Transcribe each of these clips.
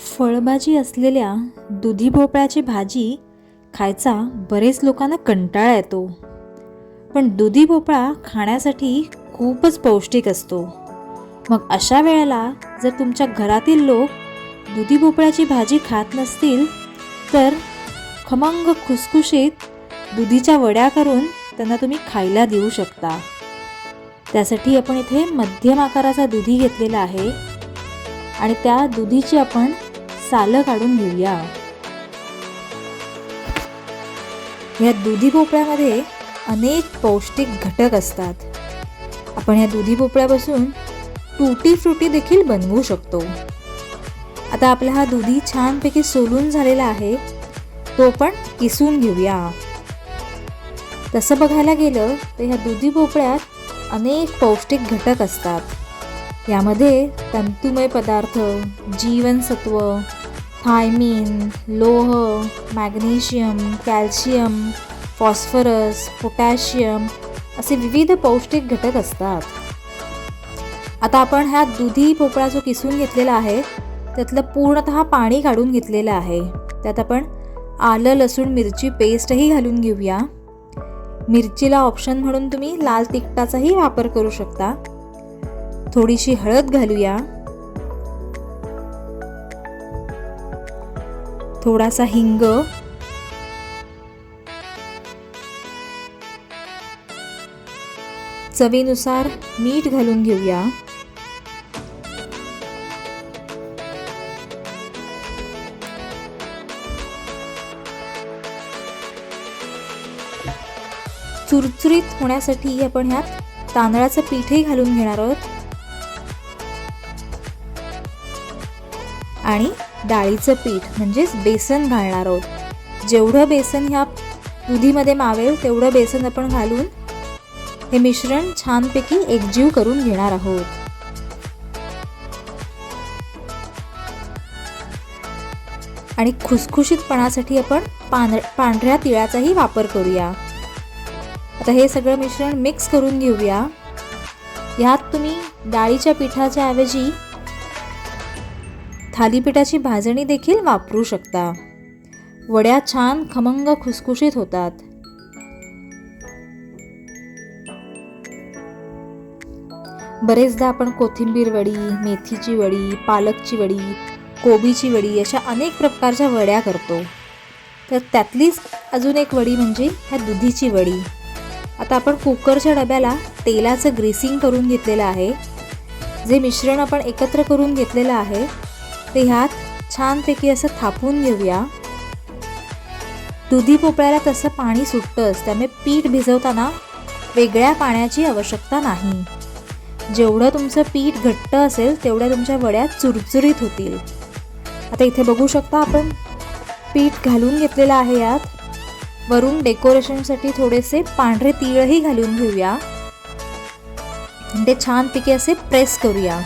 फळभाजी असलेल्या दुधी भोपळ्याची भाजी खायचा बरेच लोकांना कंटाळा येतो. पण दुधी भोपळा खाण्यासाठी खूपच पौष्टिक असतो. मग अशा वेळेला जर तुमच्या घरातील लोक दुधी भोपळ्याची भाजी खात नसतील तर खमंग खुसखुशीत दुधीच्या वड्या करून त्यांना तुम्ही खायला देऊ शकता. त्यासाठी आपण इथे मध्यम आकाराचा दुधी घेतलेला आहे आणि त्या दुधीची आपण सालं काढून घेऊया. या दुधी भोपळ्यामध्ये अनेक पौष्टिक घटक असतात. आपण या दुधी भोपळ्यापासून टूटी फ्रुटी देखील बनवू शकतो. आता आपला हा दुधी छानपैकी सोलून झालेला आहे तो पण किसून घेऊया. तसं बघायला गेलं तर ह्या दुधी भोपळ्यात अनेक पौष्टिक घटक असतात. यामध्ये तंतुमय पदार्थ जीवनसत्व थायमिन लोह मॅग्नेशियम कॅल्शियम फॉस्फरस पोटॅशियम असे विविध पौष्टिक घटक असतात. आता आपण ह्या दुधी भोपळा जो किसून घेतलेला आहे. त्यातलं पूर्णतः पाणी काढून घेतलेलं आहे. त्यात आपण आलं लसूण मिरची पेस्टही घालून घेऊया. मिरचीला ऑप्शन म्हणून तुम्ही लाल तिखटाचाही वापर करू शकता. थोडीशी हळद घालूया. थोडासा हिंग. चवीनुसार मीठ घालून घेऊया. चुरचुरीत होण्यासाठी आपण ह्यात तांदळाचं पीठही घालून घेणार आहोत. आणि डाळीचं पीठ म्हणजेच बेसन घालणार आहोत. जेवढं बेसन ह्या दुधीमध्ये मावेल तेवढं बेसन आपण घालून हे मिश्रण छानपैकी एकजीव करून घेणार आहोत. आणि खुसखुशीतपणासाठी आपण पांढ पांढऱ्या तिळाचाही वापर करूया. आता हे सगळं मिश्रण मिक्स करून घेऊया. ह्यात तुम्ही डाळीच्या पिठाच्या ऐवजी थालीपीठाची भाजणी देखील वापरू शकता. वड्या छान खमंग खुसखुशीत होतात. बरेचदा आपण कोथिंबीर वडी मेथीची वडी पालकची वडी कोबीची वडी अशा अनेक प्रकारच्या वड्या करतो. तर त्यातलीच अजून एक वडी म्हणजे ह्या दुधीची वडी. आता आपण कुकरच्या डब्याला तेलाचं ग्रेसिंग करून घेतलेलं आहे. जे मिश्रण आपण एकत्र करून घेतलेलं आहे ते ह्यात छानपैकी असं थापून घेऊया. दुधी पोपळ्याला तसं पाणी सुटतंच त्यामुळे पीठ भिजवताना वेगळ्या पाण्याची आवश्यकता नाही. जेवढं तुमचं पीठ घट्ट असेल तेवढ्या तुमच्या वड्या चुरचुरीत होतील. आता इथे बघू शकता आपण पीठ घालून घेतलेलं आहे यात. वरून डेकोरेशनसाठी थोडेसे पांढरे तीळही घालून घेऊया. ते छानपैकी असे प्रेस करूया.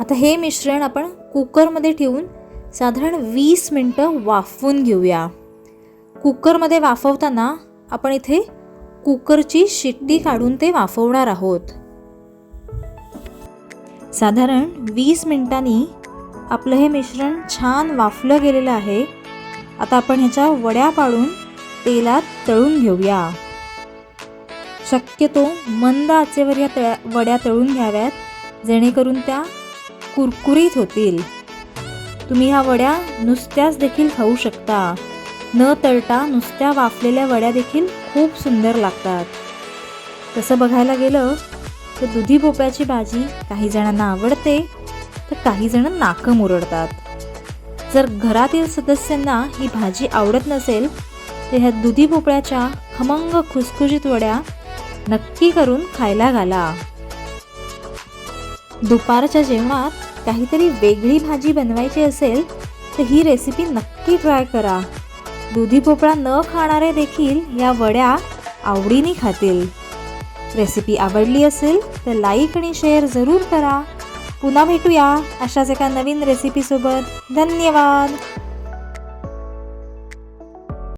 आता हे मिश्रण आपण कुकरमध्ये ठेवून साधारण वीस मिनटं वाफवून घेऊया. कुकरमध्ये वाफवताना आपण इथे कुकरची शिट्टी काढून ते वाफवणार आहोत. साधारण वीस मिनटांनी आपलं हे मिश्रण छान वाफलं गेलेलं आहे. आता आपण ह्याच्या वड्या पाडून तेलात तळून घेऊया. शक्यतो मंद आचेवर या तळ्या वड्या तळून घ्याव्यात जेणेकरून त्या कुरकुरीत होतील. तुम्ही ह्या वड्या नुसत्याच देखील खाऊ शकता. न तळता नुसत्या वाफलेल्या वड्या देखील खूप सुंदर लागतात. तसं बघायला गेलं तर दुधी भोप्याची भाजी काही जणांना आवडते तर काही जण नाकं मुरडतात. जर घरातील सदस्यांना ही भाजी आवडत नसेल तर ह्या दुधी भोपळ्याच्या खमंग खुसखुशीत वड्या नक्की करून खायला घाला. दुपारच्या जेवणात काहीतरी वेगळी भाजी बनवायची असेल तर ही रेसिपी नक्की ट्राय करा. दुधी भोपळा न खाणारे देखील या वड्या आवडीने खातील. रेसिपी आवडली असेल तर लाईक आणि शेअर जरूर करा. पुन्हा भेटूया अशाच एका नवीन रेसिपीसोबत धन्यवाद!